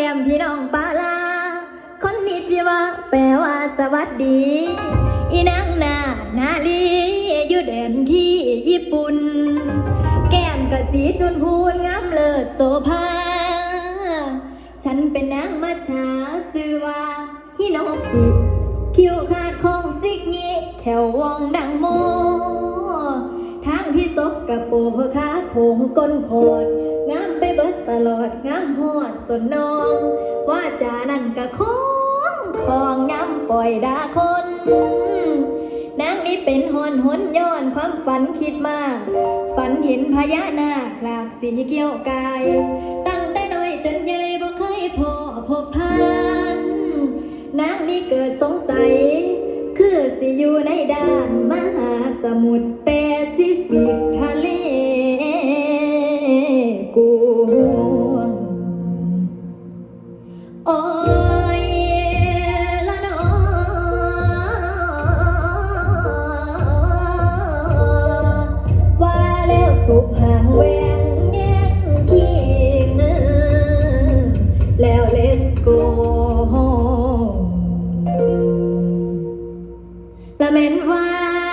แก้มพี่น้องปาลา คนนี้จีวะแปลว่าสวัสดี อีนางนานาลีอยู่เด่นที่ญี่ปุ่น แก้มกะสีจุนพูนงามเลิศโซภา ฉันเป็นนางมัชชาซือว่าฮิโนกิคิวขาดของซิกนี้แถววงดังโมทางพี่ซบกับโปรงขาโถงก้นโคด งามไปเบิดตลอดงามหอดสนน้อง ว่าจานั่นกะของของงามปล่อยดาคนนางนี้เป็นหอนหนย้อนความฝันคิดมาก ฝันเห็นพญานาคหลากสีเกี่ยวกาย ตั้งแต่น้อยจนใหญ่บ่เคยพอพบผ่านนางนี้เกิดสงสัย คือสิอยู่ในด้านมหาสมุทรแปซิ โอ้ยละนอว่าแล้วสุขห่างแหวงแย่งที่เนื้อแล้ว let's go ละเม็นว่า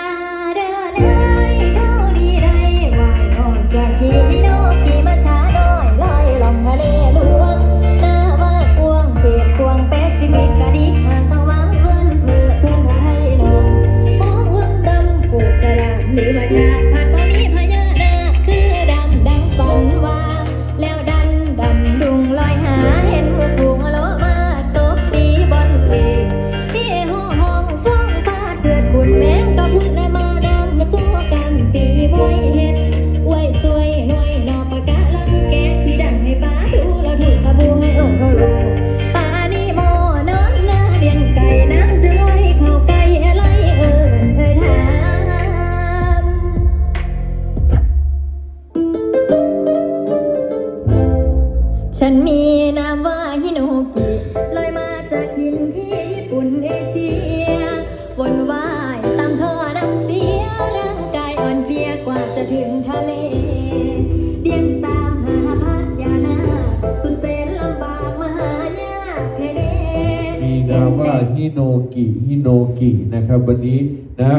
ฮิโนกิฮิโนกินะครับวันนี้นะ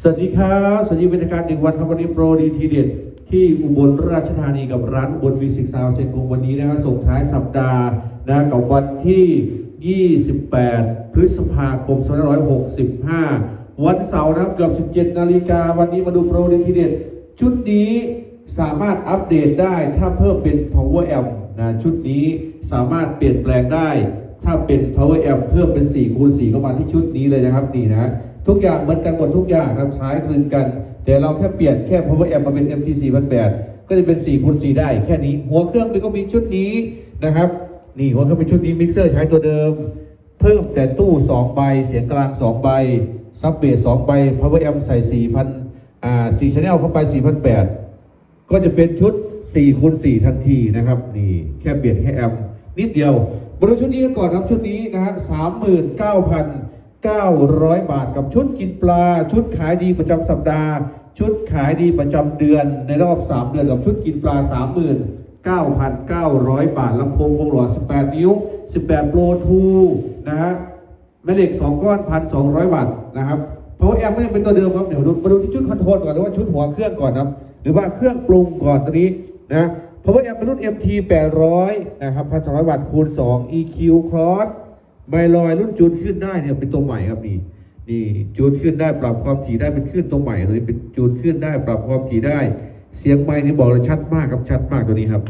สวัสดีครับสวัสดีบรรยากาศหนึ่งวันครับวันนี้โปรดีทีเด็ดที่อุบลราชธานีกับร้านอุบลมิวสิกซาวเซนกงวันนี้นะครับส่งท้ายสัปดาห์นะกับวันที่ 28 พฤษภาคม 2565 วันเสาร์นะครับเกือบ 17 นาฬิกาวันนี้มาดูโปรดีทีเด็ดชุดนี้สามารถอัปเดตได้ถ้าเพิ่มเป็น power amp นะชุดนี้สามารถเปลี่ยนแปลงได้ ถ้าเป็น power amp เพิ่มเป็น4คูณ4ก็มาที่ชุดนี้เลยนะครับนี่นะทุกอย่างเหมือนกันหมดทุกอย่างครับคล้ายคลึงกัน แต่เราแค่เปลี่ยนแค่ power amp มาเป็น MT 4 8ก็จะเป็น4คูณ4ได้แค่นี้ หัวเครื่องมันก็มีชุดนี้นะครับนี่หัวเครื่องเป็นชุดนี้มิกเซอร์ใช้ตัวเดิม เพิ่มแต่ตู้2ใบเสียงกลาง2ใบซับเบส2ใบ power amp ใส่4,000อ่า4 channel เข้าไป4,800ก็จะเป็นชุด4คูณ4ทันทีนะครับนี่แค่เปลี่ยนแค่แอมป์ นิดเดียวมาดูชุดนี้ก่อนครับชุดนี้นะฮะ39,900บาทกับชุดกินปลา ชุดขายดีประจำสัปดาห์ ชุดขายดีประจำเดือน ในรอบ3เดือนกับชุดกินปลา39,900บาทลำโพงคงหลอด18นิ้ว18 Pro 2นะฮะแม่เหล็ก2ก้อน1,200วัตต์นะครับเพราะว่าแอมไม่ได้เป็นตัวเดิมครับเดี๋ยวดูมาดูที่ชุดคอนโทรลก่อนหรือว่าชุดหัวเครื่องก่อนนะครับ หรือว่าเครื่องปรุงก่อนตัวนี้นะ พราะว่าแอมเป็นรุ่น MT 800 นะครับ1,200 วัตต์คูณ 2 EQ Cross ไมลอยรุ่นจูนขึ้นได้เนี่ยเป็นตัวใหม่ครับนี่นี่จูนขึ้นได้ปรับความถี่ได้เป็นขึ้นตัวใหม่ตัวนี้เป็นจูนขึ้นได้ปรับความถี่ได้ เสียงไมค์นี่บอกเลยชัดมากครับชัดมากตัวนี้ครับ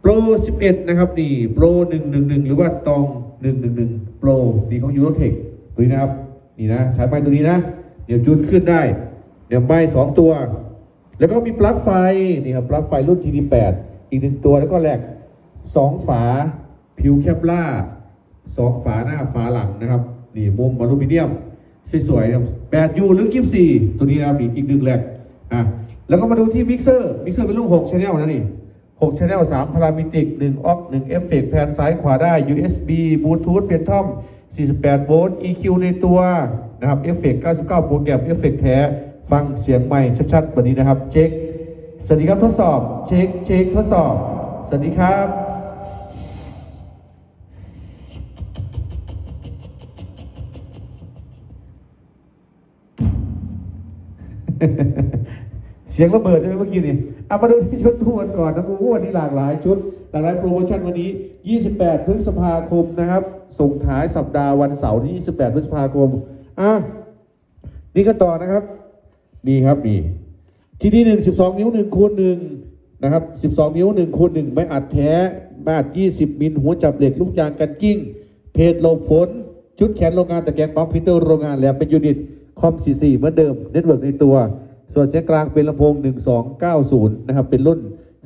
โปร 11 นะครับนี่โปร 111 หรือว่าตอง 111 โปรนี่ของยูโรเทคตัวนี้นะครับนี่นะใช้ไม้ตัวนี้นะ เดี๋ยวจูนขึ้นได้ เดี๋ยวไม้สองตัว แล้วก็มีปลั๊กไฟนี่ครับปลั๊กไฟรุ่น TD8 อีกหนึ่งตัวแล้วก็แหลกสองฝาผิวแคปล่าสองฝาหน้าฝาหลังนะครับ นี่มุมอลูมิเนียมสวยๆนะครับแปดยูหรือกิฟสี่ตัวนี้นะครับอีกอีกหนึ่งแหลกอะแล้วก็มาดูที่มิกเซอร์มิกเซอร์เป็นรุ่น6 channel นะนี่6 channel 3พารามิติก1ออก1เอฟเฟกแผนซ้ายขวาได้ USB บลูทูธเพียนทอม48 โวลต์ EQ ในตัวนะครับเอฟเฟก99 โปรแกรมเอฟเฟกแท้ ฟังเสียงใหม่ชัดๆแบบนี้นะครับเช็ค สวัสดีครับทดสอบเช็คเช็คทดสอบ สวัสดีครับ เสียงระเบิดใช่ไหมเมื่อกี้นี่เอามาดูที่ชุดทวนก่อนนะโอ้โหวันนี้หลากหลายชุด หลากหลายโปรโมชั่นวันนี้ 28 พฤษภาคมนะครับ ส่งท้ายสัปดาห์วันเสาร์ที่ 28 พฤษภาคมอะนี่ก็ต่อนะครับ นี่ครับนี่ ที่นี่หนึ่งสิบสองนิ้วหนึ่งคูณหนึ่งนะครับสิบสองนิ้วหนึ่งคูณหนึ่งไม่อัดแท้ไม่อัดยี่สิบมิลหัวจับเหล็กลูกยางกันกิ้ง เพจหลบฝน ชุดแขนโรงงานตะแกรงปั๊มฟิลเตอร์โรงงานแหลมเป็นยูนิตคอม44เหมือนเดิมเน็ตเวิร์กในตัว ส่วนเสียงกลางเป็นลำโพง 1290 นะครับ เป็นรุ่น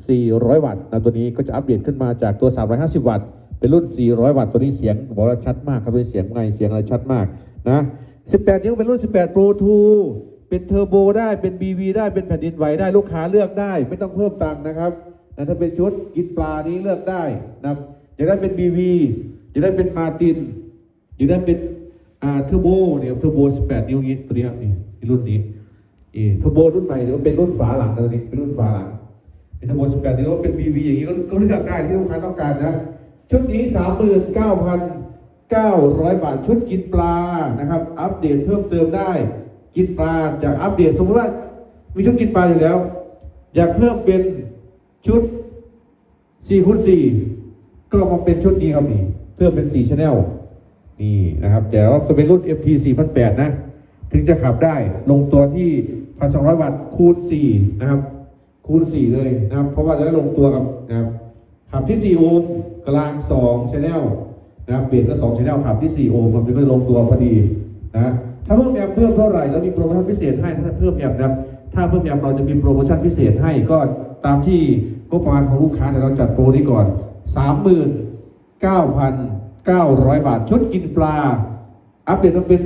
400 วัตต์นะตัวนี้ก็จะอัปเดตขึ้นมาจากตัว 350 วัตต์ เป็นรุ่น 400 วัตต์ตัวนี้เสียงบอกว่าชัดมากครับเป็นเสียงไงเสียงอะไรชัดมากนะ 18 นิ้วเป็นรุ่น 18 Pro 2 เป็นเทอร์โบได้เป็น BV ได้เป็นแผ่นดินไหวได้ลูกค้าเลือกได้ ไม่ต้องเพิ่มตังค์นะครับนะถ้าเป็นชุดกินปลานี้เลือกได้นะครับอยากได้เป็น BV อยากได้เป็นมาตินอยู่ด้เป็นอ่าเทอร์โบเนี่ยเทอร์โบ18 นิ้วนี้ตัวนี้ครับนี่นี่รุ่นนี้เอเทอร์โบรุ่นใหม่เดี๋ยวเป็นรุ่นฝาหลังนะตัวนี้เป็นรุ่นฝาหลังเป็นเทอร์โบ18นิ้วเป็น BV อย่างนี้ก็ก็เลือกได้ที่ลูกค้าต้องการนะชุดนี้ 39,900 บาทชุดกินปลานะครับ อัปเดตเพิ่มเติมได้ กินปลาจากอัปเดตสมมติว่ามีชุดกินปลาอยู่แล้ว อยากเพิ่มเป็นชุด4คูณ4ก็มาเป็นชุดนี้ครับนี่เพิ่มเป็น4 c h anel นี่นะครับแต่ว่าจะเป็นรุ่น FT 4008นะ ถึงจะขับได้ลงตัวที่ 1,200 วัตต์คูณ4นะครับ คูณ 4 เลยนะครับ เพราะว่าจะได้ลงตัวกับนะครับขับที่ 4 โอห์มกลาง2 c h anel นะครับเปลี่ยนก็2 c h anel ขับที่ 4 โอห์มมันก็จะลงตัวพอดีนะ ถ้าเพิ่มแอมเพิ่มเท่าไหร่แล้วมีโปรโมชั่นพิเศษให้ถ้าเพิ่มแอมนะครับถ้าเพิ่มแอมเราจะมีโปรโมชั่นพิเศษให้ก็ตามที่งบประมาณของลูกค้าเดี๋ยวเราจัดโปรนี้ก่อน39,900 บาท ชุดกินปลา อัปเดตมันเป็น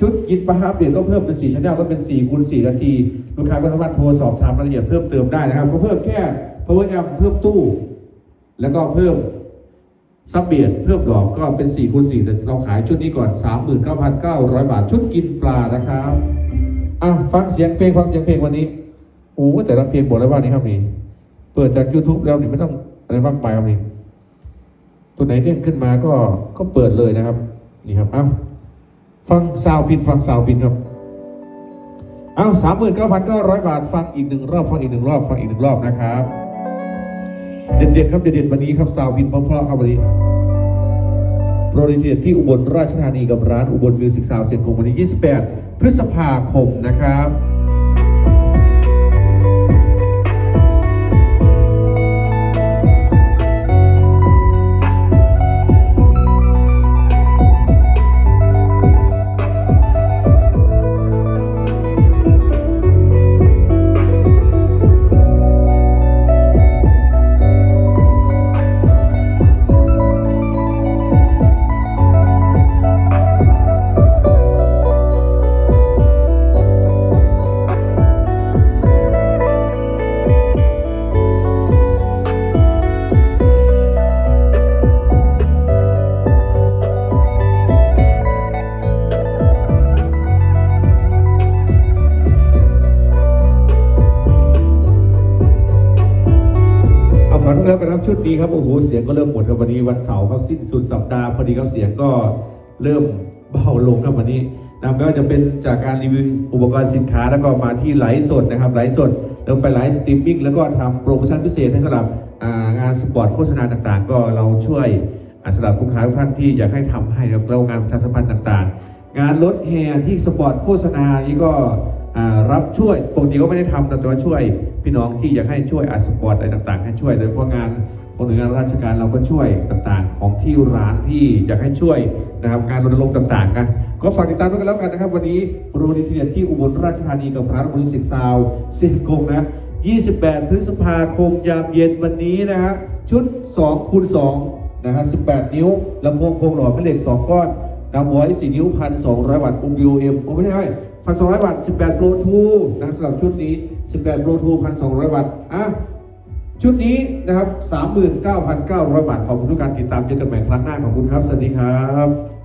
ชุดกินปลาอัปเดตก็เพิ่มเป็น4ชั้นยก็เป็น4คูณ4นาที ลูกค้าก็สามารถโทรสอบถามรายละเอียดเพิ่มเติมได้นะครับ ก็เพิ่มแค่ power amp เพิ่มตู้ แล้วก็เพิ่ม ซับเบียดเพิ่มดอกก็เป็น4คูณ4แต่เราขายชุดนี้ก่อน 39,900 บาทชุดกินปลานะครับอะฟังเสียงเพลงฟังเสียงเพลงวันนี้โอ้แต่ละเพลงบอกเลยว่านี่ครับนี่เปิดจาก YouTube แล้วนี่ไม่ต้องอะไรมากมายครับนี่ตัวไหนเด้งขึ้นมาก็ก็เปิดเลยนะครับ นี่ครับอ้าฟังซาวฟินฟังซาวฟินครับอ้าวสามหมื่นเก้าพันเก้าร้อยบาท ฟังอีกหนึ่งรอบ ฟังอีกหนึ่งรอบ ฟังอีกหนึ่งรอบนะครับ เด็ดๆครับเด็ดๆวันนี้ครับซาวฟินพร้อมๆครับวันนี้โปรดิเทที่อุบลราชธานีกับร้านอุบลมิวสิกซาวเซียนคงวันนี้28 พฤษภาคมนะครับ นแล้วกันครับชุดนี้ครับโอ้โหเสียงก็เริ่มหมดครับวันนี้วันเสาร์เขาสิ้นสุดสัปดาห์พอดีครับเสียงก็เริ่มเบาลงครับวันนี้นะไม่ว่าจะเป็นจากการรีวิวอุปกรณ์สินค้าแล้วก็มาที่ไลฟ์สดนะครับไลฟ์สดแล้วไปไลฟ์สตรีมมิ่งแล้วก็ทำโปรโมชั่นพิเศษให้สำหรับงานสปอร์ตโฆษณาต่างๆ ก็เราช่วยสำหรับลูกค้าทุกท่านที่อยากให้ทำให้ครับแล้วงานประชาสัมพันธ์ต่าง ๆ งานรถแห่ที่สปอร์ตโฆษณานี้ก็ รับช่วยปกติก็ไม่ได้ทำนะแต่ว่าช่วยพี่น้องที่อยากให้ช่วยอาสปอร์ตอะไรต่างๆ ให้ช่วยโดยเฉพาะงานของหน่วยงานราชการเราก็ช่วยต่างๆ ของที่ร้านที่อยากให้ช่วยนะครับงานรณรงค์ต่างๆนะก็ฝากติดตามด้วยกันแล้วกันนะครับ วันนี้โปรดีทีเด็ดที่อุบลราชธานีกับร้านบริสิกซาวเซียนกงนะ 28 พฤษภาคมยามเย็นวันนี้นะฮะชุด2คูณ2นะฮะ18 นิ้วลำโพงโครงหล่อแม่เหล็ก 2 ก้อน ดาวบอย4นิ้วพันสองร้อยวัตต์อุมบิโอ้ไม่ใช่พันสองร้อยวัตต์สิบแปดโปรทูนะครับสำหรับชุดนี้สิบแปดโปรทูพันสองร้อยวัตต์อะชุดนี้นะครับสามหมื่นเก้าพันเก้าร้อยบาทขอบคุณทุกการติดตามเจอกันใหม่ครั้งหน้าขอบคุณครับ สวัสดีครับ